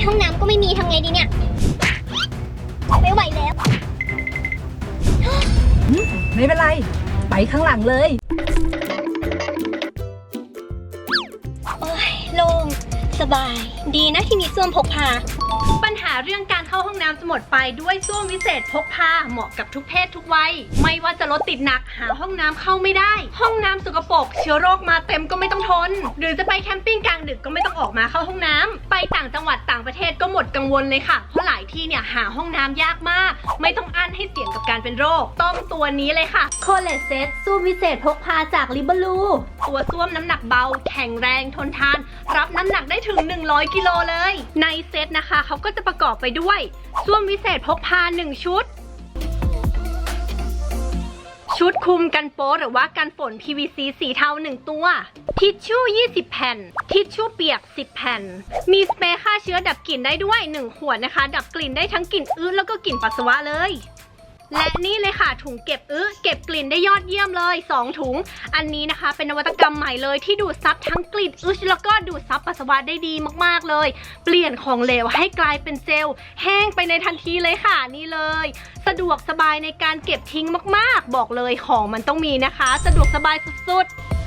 ยห้องน้ำก็ไม่มีทำไงดีเนี่ย ไม่ไหวแล้ว ไม่เป็นไร ไปข้างหลังเลย โอ้ยโล่งสบาย ดีนะที่มีส้วมพกพา ปัญหาเรื่องการ เข้าห้องน้ำจะหมดไปด้วยส้วมวิเศษพกพาเหมาะกับทุกเพศทุกวัย ไม่ว่าจะรถติดหนักหาห้องน้ำเข้าไม่ได้ ห้องน้ำสกปรกเชื้อโรคมาเต็มก็ไม่ต้องทน หรือจะไปแคมปิ้งกลางดึกก็ไม่ต้องออกมาเข้าห้องน้ำไปต่างจังหวัดต่างประเทศก็หมดกังวลเลยค่ะเพราะหลายที่เนี่ยหาห้องน้ำยากมาก ไม่ต้องอั้นให้เสี่ยง กับการเป็นโรค ต้องตัวนี้เลยค่ะ โคเลเซตส้วมวิเศษพกพาจากลิบลูตัวส้วมน้ำหนักเบา แข็งแรงทนทาน รับน้ำหนักได้ถึง 100 กิโลเลย ในเซตนะคะเขาก็จะประกอบไปด้วยส้วมวิเศษพกพา 1 ชุด ชุดคลุมกันโป๊หรือว่ากันฝน PVC สีเทา 1 ตัว ทิชชู่ 20 แผ่น ทิชชู่เปียก 10 แผ่น มีสเปรย์ฆ่าเชื้อดับกลิ่นได้ด้วย 1 ขวดนะคะ ดับกลิ่นได้ทั้งกลิ่นอื้อแล้วก็กลิ่นปัสสาวะเลย และนี่เลยค่ะถุงเก็บอื้อเก็บกลิ่นได้ยอดเยี่ยมเลย 2 ถุง อันนี้นะคะ เป็นนวัตกรรมใหม่เลยที่ดูดซับทั้งกลิ่นอึชแล้วก็ดูดซับปัสสาวะได้ดีมากๆเลย เปลี่ยนของเหลวให้กลายเป็นเจลแห้งไปในทันทีเลยค่ะนี่เลย สะดวกสบายในการเก็บทิ้งมากๆ บอกเลยของมันต้องมีนะคะ สะดวกสบายสุดๆ